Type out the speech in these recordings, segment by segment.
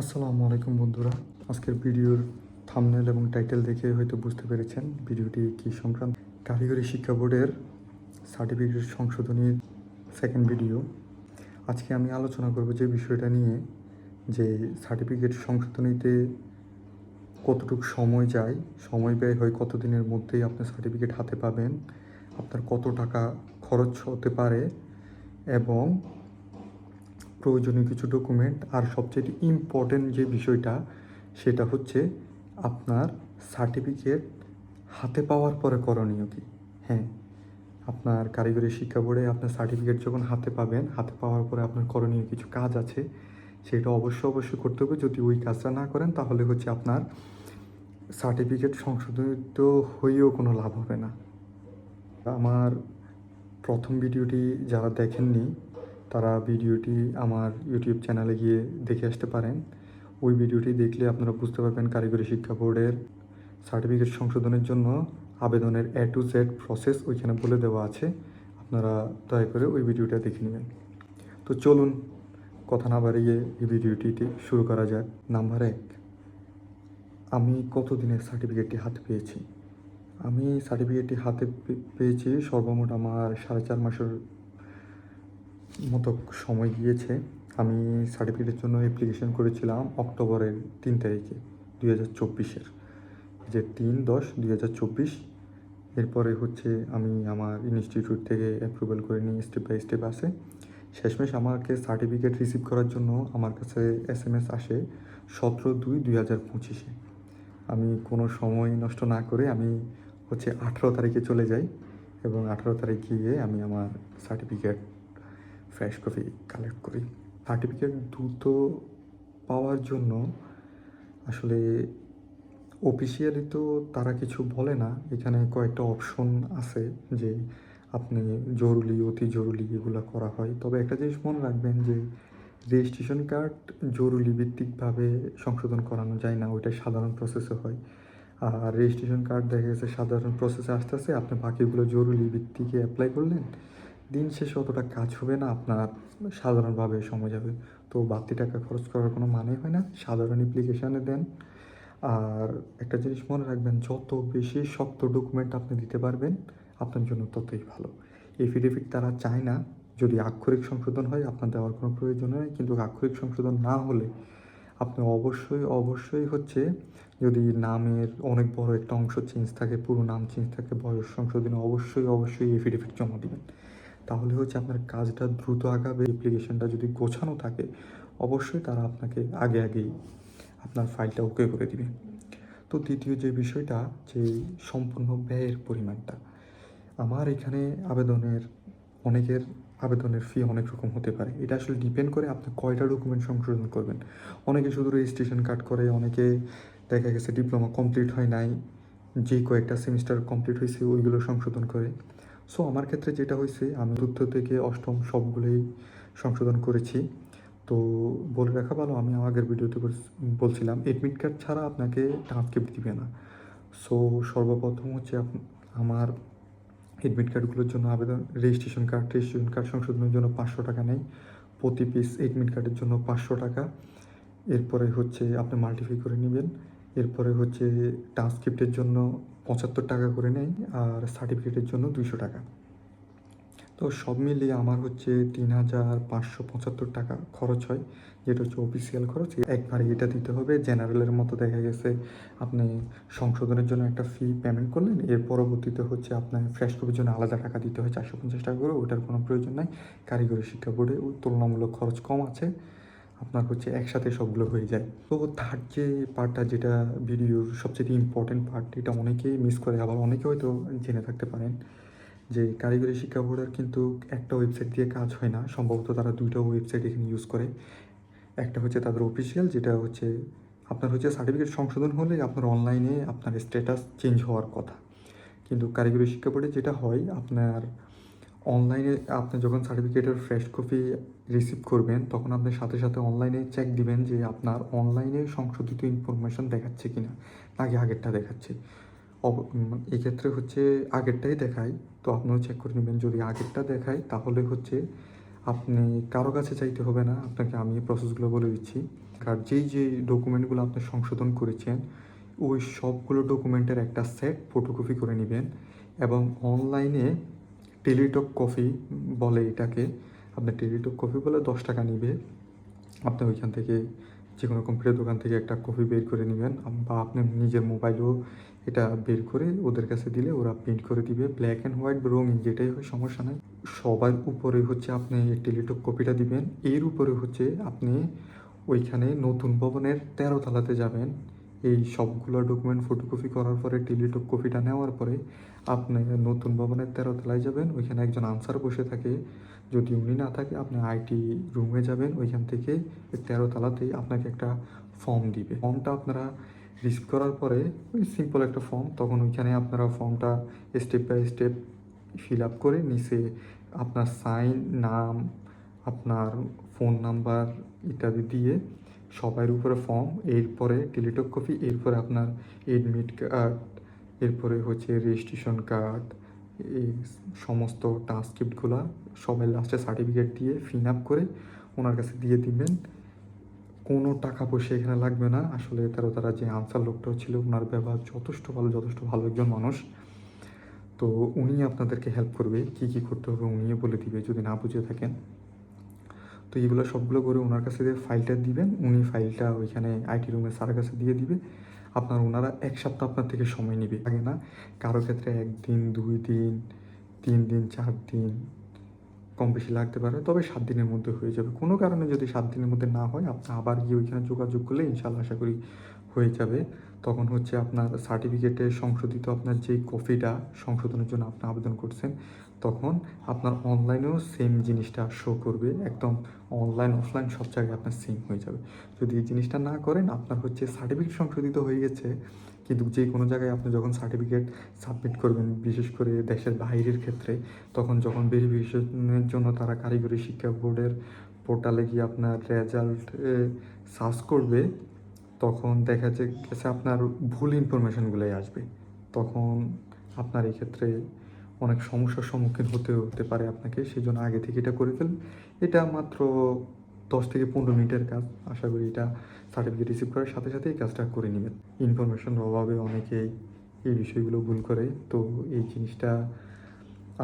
আসসালামু আলাইকুম বন্ধুরা। আজকের ভিডিওর থামনেল এবং টাইটেল দেখে হয়তো বুঝতে পেরেছেন ভিডিওটি কী সংক্রান্ত। কারিগরি শিক্ষা বোর্ডের সার্টিফিকেট সংশোধনীর সেকেন্ড ভিডিও আজকে আমি আলোচনা করব যে বিষয়টা নিয়ে, যে সার্টিফিকেট সংশোধনীতে কতটুকু সময় যায়, সময় ব্যয় হয় কত দিনের মধ্যেই আপনি সার্টিফিকেট হাতে পাবেন, আপনার কত টাকা খরচ হতে পারে, এবং প্রয়োজনীয় কিছু ডকুমেন্ট আর সবচেয়ে ইম্পর্টেন্ট যে বিষয়টা, সেটা হচ্ছে আপনার সার্টিফিকেট হাতে পাওয়ার পরে করণীয় কি? হ্যাঁ আপনার কারিগরি শিক্ষা বোর্ডে আপনার সার্টিফিকেট যখন হাতে পাবেন, হাতে পাওয়ার পরে আপনার করণীয় কিছু কাজ আছে, সেটা অবশ্যই অবশ্যই করতে হবে। যদি ওই কাজটা না করেন, তাহলে হচ্ছে আপনার সার্টিফিকেট সংশোধিত হয়েও কোনো লাভ হবে না। আমার প্রথম ভিডিওটি যারা দেখেননি তারা ভিডিওটি আমার ইউটিউব চ্যানেলে গিয়ে দেখে আসতে পারেন। ওই ভিডিওটি দেখলে আপনারা বুঝতে পারবেন কারিগরি শিক্ষা বোর্ডের সার্টিফিকেট সংশোধনের জন্য আবেদনের এ টু জেড প্রসেস ওইখানে বলে দেওয়া আছে। আপনারা দয়া করে ওই ভিডিওটা দেখে নেবেন। তো চলুন, কথা না বাড়িয়ে এই ভিডিওটিতে শুরু করা যাক। নাম্বার এক, আমি কত দিনের সার্টিফিকেটটি হাতে পেয়েছি? আমি সার্টিফিকেটটি হাতে পেয়েছি সর্বমোট আমার সাড়ে চার মাসের মতো সময় গিয়েছে, আমি সার্টিফিকেটের জন্য অ্যাপ্লিকেশন করেছিলাম অক্টোবরের তিন তারিখে, দুই হাজার চব্বিশের। যে তিন দশ দুই হাজার চব্বিশ, এরপরে হচ্ছে আমি আমার ইনস্টিটিউট থেকে অ্যাপ্রুভাল করে নিই স্টেপ বাই স্টেপ আসে। শেষমেশ আমাকে সার্টিফিকেট রিসিভ করার জন্য আমার কাছে এস এম এস আসে সতেরো দুই দুই হাজার পঁচিশে। আমি কোনো সময় নষ্ট না করে আমি হচ্ছে আঠেরো তারিখে চলে যাই এবং আঠেরো তারিখ গিয়ে আমি আমার সার্টিফিকেট ফ্রেশ কপি কালেক্ট করি সার্টিফিকেট দ্রুত পাওয়ার জন্য আসলে অফিসিয়ালি তো তারা কিছু বলে না। এখানে কয়েকটা অপশন আছে যে আপনি জরুরি, অতি জরুরি এগুলো করা হয়। তবে একটা জিনিস মনে রাখবেন যে রেজিস্ট্রেশন কার্ড জরুরি ভিত্তিকভাবে সংশোধন করানো যায় না ওইটা সাধারণ প্রসেসে হয়। আর রেজিস্ট্রেশন কার্ড দেখা গেছে সাধারণ প্রসেসে আস্তে আস্তে আপনি বাকিগুলো জরুরি ভিত্তিকে অ্যাপ্লাই করলেন। দিন শেষে অতটা কাজ হবে না, আপনার সাধারণভাবে সময় যাবে। তো বাড়তি টাকা খরচ করার কোনো মানে হয় না, সাধারণ অ্যাপ্লিকেশানে দেন। আর একটা জিনিস মনে রাখবেন, যত বেশি শক্ত ডকুমেন্ট আপনি দিতে পারবেন, আপনার জন্য ততই ভালো। এফিডেভিট তারা চায় না, যদি আক্ষরিক সংশোধন হয়, আপনার দেওয়ার কোনো প্রয়োজন নেই। কিন্তু আক্ষরিক সংশোধন না হলে আপনি অবশ্যই অবশ্যই হচ্ছে যদি নামের অনেক বড় একটা অংশ চেঞ্জ থাকে, পুরো নাম চেঞ্জ থাকে, বয়স সংশোধনে অবশ্যই অবশ্যই এফিডেভিট জমা দিবেন। তাহলে হচ্ছে আপনার কাজটা দ্রুত আগাবে অ্যাপ্লিকেশনটা যদি গোছানো থাকে, অবশ্যই তারা আপনাকে আগে আগেই আপনার ফাইলটা ওকে করে দিবে। তো দ্বিতীয় যে বিষয়টা, যে সম্পূর্ণ ব্যয়ের পরিমাণটা। আমার এখানে আবেদনের, অনেকের আবেদনের ফি অনেক রকম হতে পারে। এটা আসলে ডিপেন্ড করে আপনি কয়টা ডকুমেন্ট সংশোধন করবেন। অনেকে শুধু রেজিস্ট্রেশন কার্ড করে, অনেকে দেখা গেছে ডিপ্লোমা কমপ্লিট হয় নাই, যে কয়েকটা সেমিস্টার কমপ্লিট হয়েছে, ওইগুলো সংশোধন করে। সো আমার ক্ষেত্রে যেটা হয়েছে, আমি চতুর্থ থেকে অষ্টম সবগুলোই সংশোধন করেছি। তো, বলে রাখা ভালো, আমি আগের ভিডিওতে বলছিলাম এডমিট কার্ড ছাড়া আপনাকে ট্রান্সক্রিপ্ট দিবে না। সো সর্বপ্রথম হচ্ছে আমার এডমিট কার্ডগুলোর জন্য আবেদন রেজিস্ট্রেশন কার্ড রেজিস্ট্রেশন কার্ড সংশোধনের জন্য পাঁচশো টাকা নেই। প্রতি পিস এডমিট কার্ডের জন্য পাঁচশো টাকা। এরপরে হচ্ছে আপনি মাল্টিফাই করে নেবেন। এরপরে হচ্ছে ট্রান্সক্রিপ্টের জন্য পঁচাত্তর টাকা করে নেয় আর সার্টিফিকেটের জন্য দুইশো টাকা। তো সব মিলিয়ে আমার হচ্ছে তিন হাজার পাঁচশো পঁচাত্তর টাকা খরচ হয়, যেটা হচ্ছে অফিসিয়াল খরচ। একবার এটা দিতে হবে জেনারেলের মতো দেখা গেছে আপনি সংশোধনের জন্য একটা ফি পেমেন্ট করলেন, এর পরবর্তীতে হচ্ছে আপনার ফ্রেশ কপির জন্য আলাদা টাকা দিতে হয়, চারশো পঞ্চাশ টাকা করে, ওটার কোনো প্রয়োজন নাই। কারিগরি শিক্ষা বোর্ডে তুলনামূলক খরচ কম আছে। আপনার হচ্ছে একসাথে সবগুলো হয়ে যায়। তো থার্ড যে পার্টটা যেটা ভিডিওর সবচেয়ে ইম্পর্টেন্ট পার্ট এটা অনেকেই মিস করে, আবার অনেকে হয়তো জেনে থাকতে পারেন যে কারিগরি শিক্ষা বোর্ডের কিন্তু একটা ওয়েবসাইট দিয়ে কাজ হয় না। সম্ভবত তারা দুইটা ওয়েবসাইট এখানে ইউজ করে। একটা হচ্ছে তাদের অফিসিয়াল যেটা হচ্ছে আপনার হচ্ছে সার্টিফিকেট সংশোধন হলে আপনার অনলাইনে আপনার স্ট্যাটাস চেঞ্জ হওয়ার কথা। কিন্তু কারিগরি শিক্ষা বোর্ডে যেটা হয়, আপনার অনলাইনে আপনি যখন সার্টিফিকেটের ফ্রেশ কপি রিসিভ করবেন, তখন আপনি সাথে সাথে অনলাইনে চেক দিবেন যে আপনার অনলাইনে সংশোধিত ইনফরমেশন দেখাচ্ছে কি না নাকি আগেরটা দেখাচ্ছে। এক্ষেত্রে হচ্ছে আগেরটাই দেখায়, তো আপনিও চেক করে নেবেন। যদি আগেরটা দেখায়, তাহলে হচ্ছে আপনি কারও কাছে চাইতে হবে না, আপনাকে আমি প্রসেসগুলো বলে দিচ্ছি। আর যেই যেই ডকুমেন্টগুলো আপনি সংশোধন করেছেন, ওই সবগুলো ডকুমেন্টের একটা সেট ফটোকপি করে নেবেন এবং অনলাইনে টেলিটক কফি বলে এটাকে। আপনার টেলিটক কফি বলে দশ টাকা নিবে। আপনি ওইখান থেকে যে কোনো কম্পিউটার দোকান থেকে একটা কপি বের করে নেবেন। বা আপনি নিজের মোবাইলেও এটা বের করে ওদের কাছে দিলে ওরা প্রিন্ট করে দিবে। ব্ল্যাক অ্যান্ড হোয়াইট রঙিন যেটাই হয়, সমস্যা নাই। সবার উপরে হচ্ছে আপনি টেলিটক কপিটা দিবেন। এর উপরে হচ্ছে আপনি ওইখানে নতুন ভবনের তেরো তলাতে যাবেন। এই সবগুলো ডকুমেন্ট ফটোকপি করার পরে টেলিটক কপিটা নেওয়ার পরে আপনি নতুন ভবনের তেরো তলায় যাবেন, ওইখানে একজন আনসার বসে থাকে। যদি উনি না থাকে, আপনি আইটি রুমে যাবেন, ওইখান থেকে তেরো তলাতেই আপনাকে একটা ফর্ম দিবে। ফর্মটা আপনারা রিসিভ করার পরে ওই সিম্পল একটা ফর্ম তখন ওইখানে আপনারা ফর্মটা step by step fill up করে নিচে আপনার সাইন নাম, আপনার ফোন নাম্বার ইত্যাদি দিয়ে সবার উপরে ফর্ম এরপরে টেলিটক কপি এরপরে আপনার এডমিট কার্ড এরপরে হচ্ছে রেজিস্ট্রেশন কার্ড এই সমস্ত ট্রান্সক্রিপ্টগুলো সবাই লাস্টে সার্টিফিকেট দিয়ে ফিন আপ করে ওনার কাছে দিয়ে দিবেন। কোনো টাকা পয়সা এখানে লাগবে না। আসলে তারা তারা যে আনসার লোকটা ছিল, ওনার ব্যবহার যথেষ্ট ভালো যথেষ্ট ভালো একজন মানুষ। তো উনি আপনাদেরকে হেল্প করবে, কি কি করতে হবে উনিও বলে দিবে, যদি না বুঝে থাকেন। তো এগুলো সবগুলো করে ওনার কাছে ফাইলটা দিবেন। উনি ফাইলটা ওইখানে আইটি রুমের স্যারের কাছে দিয়ে দিবে। আপনার ওনারা এক সপ্তাহ আপনার থেকে সময় নেবে। আগে না কারও ক্ষেত্রে একদিন, দুই দিন, তিন দিন, চার দিন কম বেশি লাগতে পারে। তবে সাত দিনের মধ্যে হয়ে যাবে। কোনো কারণে যদি সাত দিনের মধ্যে না হয়, আপনি আবার গিয়ে ওইখানে যোগাযোগ করলে ইনশাল্লাহ আশা করি হয়ে যাবে। তখন হচ্ছে আপনার সার্টিফিকেটে সংশোধিত আপনার যেই কপিটা সংশোধনের জন্য আপনি আবেদন করছেন তখন আপনার অনলাইনেও সেম জিনিসটা শো করবে। একদম অনলাইন অফলাইন সব জায়গায় আপনার সেম হয়ে যাবে। যদি এই জিনিসটা না করেন, আপনার হচ্ছে সার্টিফিকেট সংশোধিত হয়ে গেছে। কিন্তু যে কোনো জায়গায় আপনি যখন সার্টিফিকেট সাবমিট করবেন, বিশেষ করে দেশের বাইরের ক্ষেত্রে, তখন যখন ভেরিফিকেশনের জন্য তারা কারিগরি শিক্ষা বোর্ডের পোর্টালে গিয়ে আপনার রেজাল্ট সার্চ করবে, তখন দেখা গেছে আপনার ভুল ইনফরমেশনগুলোই আসবে। তখন আপনার এই ক্ষেত্রে অনেক সমস্যার সম্মুখীন হতে হতে পারে আপনাকে সেই জন্য আগে থেকে এটা করে ফেলুন। এটা মাত্র দশ থেকে পনেরো মিনিটের কাজ। আশা করি এটা সার্টিফিকেট রিসিভ করার সাথে সাথে এই কাজটা করে নেবেন। ইনফরমেশনের অভাবে অনেকেই এই বিষয়গুলো ভুল করে। তো এই জিনিসটা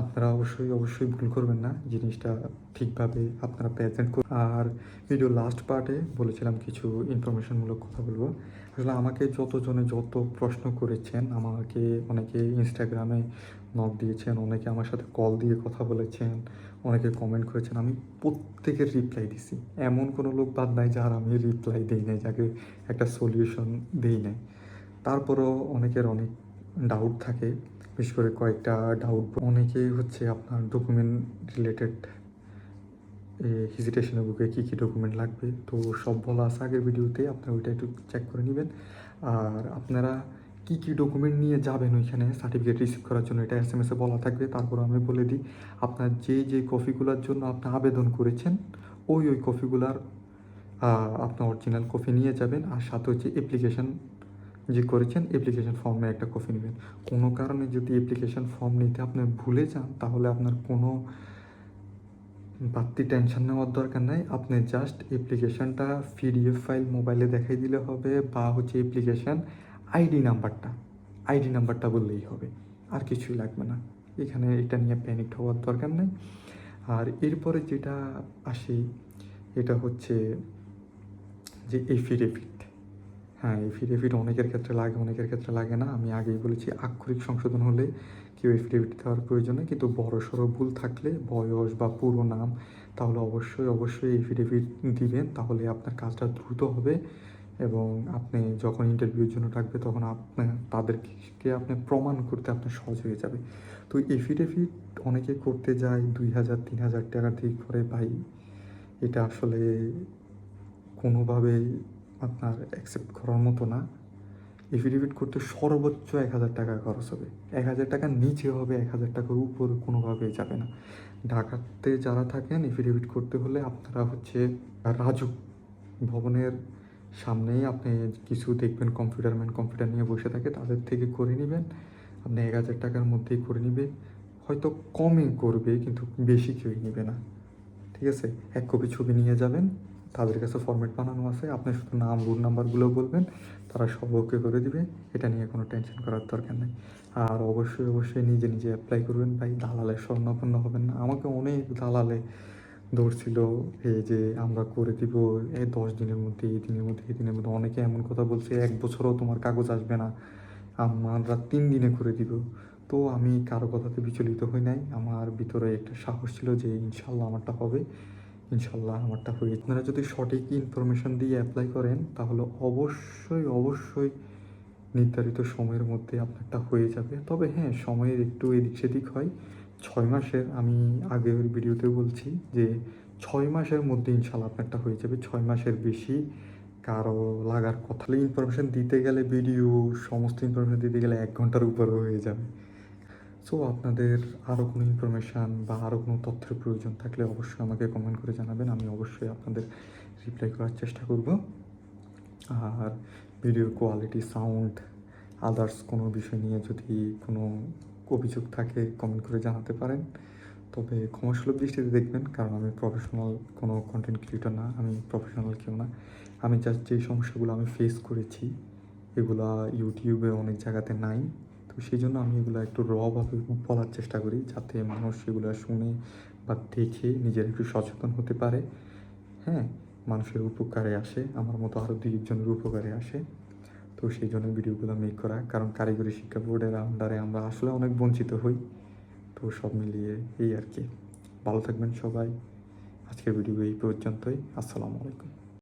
আপনারা অবশ্যই অবশ্যই ভুল করবেন না। জিনিসটা ঠিকভাবে আপনারা প্রেজেন্ট করুন আর ভিডিও লাস্ট পার্টে বলেছিলাম কিছু ইনফরমেশনমূলক কথা বলব। আসলে আমাকে যতজনে যত প্রশ্ন করেছেন, আমাকে অনেকে ইনস্টাগ্রামে নক দিয়েছেন, অনেকে আমার সাথে কল দিয়ে কথা বলেছেন, অনেকে কমেন্ট করেছেন। আমি প্রত্যেকের রিপ্লাই দিছি। এমন কোনো লোক বাদ নাই যার আমি রিপ্লাই দিই নাই, যাকে একটা সলিউশন দিই নাই। তারপরও অনেকের অনেক ডাউট থাকে, বিশেষ করে কয়েকটা ডাউট অনেকেই হচ্ছে আপনার ডকুমেন্ট রিলেটেড হিজিটেশনের বুকে কী কী ডকুমেন্ট লাগবে। তো সব বলা আছে আগের ভিডিওতে আপনারা ওইটা একটু চেক করে নেবেন। আর আপনারা কী কী ডকুমেন্ট নিয়ে যাবেন ওইখানে সার্টিফিকেট রিসিভ করার জন্য, এটা এস এম এসে বলা থাকবে, তারপর আমি বলে দিই, আপনার যে যে কপিগুলোর জন্য আপনি আবেদন করেছেন, ওই ওই কপিগুলার আপনার অরিজিনাল কপি নিয়ে যাবেন, আর সাথে হচ্ছে অ্যাপ্লিকেশন যে করেছেন অ্যাপ্লিকেশন ফর্মে একটা কপি নেবেন। কোনো কারণে যদি অ্যাপ্লিকেশন ফর্ম নিতে আপনি ভুলে যান, তাহলে আপনার কোনো বাড়তি টেনশন নেওয়ার দরকার নাই। আপনি জাস্ট অ্যাপ্লিকেশনটা পিডিএফ ফাইল মোবাইলে দেখাই দিলে হবে বা হচ্ছে অ্যাপ্লিকেশন আইডি নাম্বারটা আইডি নাম্বারটা বললেই হবে। আর কিছুই লাগবে না। এখানে এটা নিয়ে প্যানিক হওয়ার দরকার নেই। আর এরপরে যেটা আসি, এটা হচ্ছে যে এফিডেভিট হ্যাঁ এফিডেভিট অনেকের ক্ষেত্রে লাগে, অনেকের ক্ষেত্রে লাগে না। আমি আগেই বলেছি, আক্ষরিক সংশোধন হলে কেউ এফিডেভিট দেওয়ার প্রয়োজন নেই। কিন্তু বড় সড়ো ভুল থাকলে, বয়স বা পুরো নাম, তাহলে অবশ্যই অবশ্যই এফিডেভিট দিবেন। তাহলে আপনার কাজটা দ্রুত হবে এবং আপনি যখন ইন্টারভিউর জন্য ডাকবে, তখন আপনি, তাদেরকে আপনি প্রমাণ করতে আপনার সহজ হয়ে যাবে। তো এফিডেভিট অনেকে করতে যায়, দুই হাজার, তিন হাজার টাকা দিয়ে করে। ভাই, এটা আসলে কোনোভাবেই আপনার অ্যাকসেপ্ট করার মতো না। এফিডেভিট করতে সর্বোচ্চ এক হাজার টাকা খরচ হবে। এক হাজার টাকার নিচে হবে, এক হাজার টাকার উপরে কোনোভাবে যাবে না। ঢাকাতে যারা থাকেন এফিডেভিট করতে হলে আপনারা হচ্ছে রাজু ভবনের সামনেই আপনি কিছু দেখবেন কম্পিউটার ম্যান কম্পিউটার নিয়ে বসে থাকে, তাদের থেকে করে নেবেন। আপনি এক হাজার টাকার মধ্যেই করে নেবে। হয়তো কমে করবে, কিন্তু বেশি কেউই নেবে না। ঠিক ঠিক আছে? এক কপি ছবি নিয়ে যাবেন। তাদের কাছে ফরম্যাট বানানো আছে। আপনি শুধু নাম রুট নাম্বারগুলো বলবেন, তারা সব ওকে করে দিবে। এটা নিয়ে কোনো টেনশন করার দরকার নেই। আর অবশ্যই অবশ্যই নিজে নিজে অ্যাপ্লাই করবেন ভাই। দালালের স্বর্ণপন্ন হবেন না। আমাকে অনেক দালালে ধরছিল এই যে আমরা করে দিব, এই দশ দিনের মধ্যে, এই দিনের মধ্যে, এই দিনের মধ্যে। অনেকে এমন কথা বলছে, এক বছরও তোমার কাগজ আসবে না। আমরা তিন দিনে করে দিব। তো আমি কারও কথাতে বিচলিত হই নাই। আমার ভিতরে একটা সাহস ছিল যে ইনশাল্লাহ আমারটা হবে। ইনশাল্লাহ আমারটা হয়ে আপনারা যদি সঠিক ইনফরমেশন দিয়ে অ্যাপ্লাই করেন, তাহলে অবশ্যই অবশ্যই নির্ধারিত সময়ের মধ্যে আপনারটা হয়ে যাবে। তবে হ্যাঁ সময়ের একটু এদিক সেদিক হয়। ছয় মাসের, আমি আগের ভিডিওতে বলছি যে, ছয় মাসের মধ্যে ইনশাল্লাহ আপনারটা হয়ে যাবে। ছয় মাসের বেশি কারও লাগার কথা। ইনফরমেশন দিতে গেলে ভিডিও সমস্ত ইনফরমেশন দিতে গেলে এক ঘণ্টার উপরে হয়ে যাবে। সো আপনাদের আরও কোনো ইনফরমেশান বা আরও কোনো তথ্যের প্রয়োজন থাকলে অবশ্যই আমাকে কমেন্ট করে জানাবেন। আমি অবশ্যই আপনাদের রিপ্লাই করার চেষ্টা করব। আর ভিডিও কোয়ালিটি সাউন্ড আদার্স কোনো বিষয় নিয়ে যদি কোনো অভিযোগ থাকে কমেন্ট করে জানাতে পারেন। তবে ক্ষমাসুলভ দৃষ্টিতে দেখবেন, কারণ আমি প্রফেশনাল কোনো কন্টেন্ট ক্রিয়েটর না, আমি প্রফেশনাল কেউ না। আমি জাস্ট যে সমস্যাগুলো আমি ফেস করেছি, এগুলা ইউটিউবে অনেক জায়গাতে নাই। তো সেই জন্য আমি এগুলো একটু রভাবে বলার চেষ্টা করি যাতে মানুষ এগুলো শুনে বা দেখে নিজের একটু সচেতন হতে পারে। হ্যাঁ মানুষের উপকারে আসে, আমার মতো আরও দুই একজনের উপকারে আসে। তো সেই জন্য ভিডিওগুলো মেক করা, কারণ কারিগরি শিক্ষা বোর্ডের আন্ডারে আমরা আসলে অনেক বঞ্চিত হই। তো সব মিলিয়ে এই আর কি। ভালো থাকবেন সবাই। আজকের ভিডিও এই পর্যন্তই। আসসালামু আলাইকুম।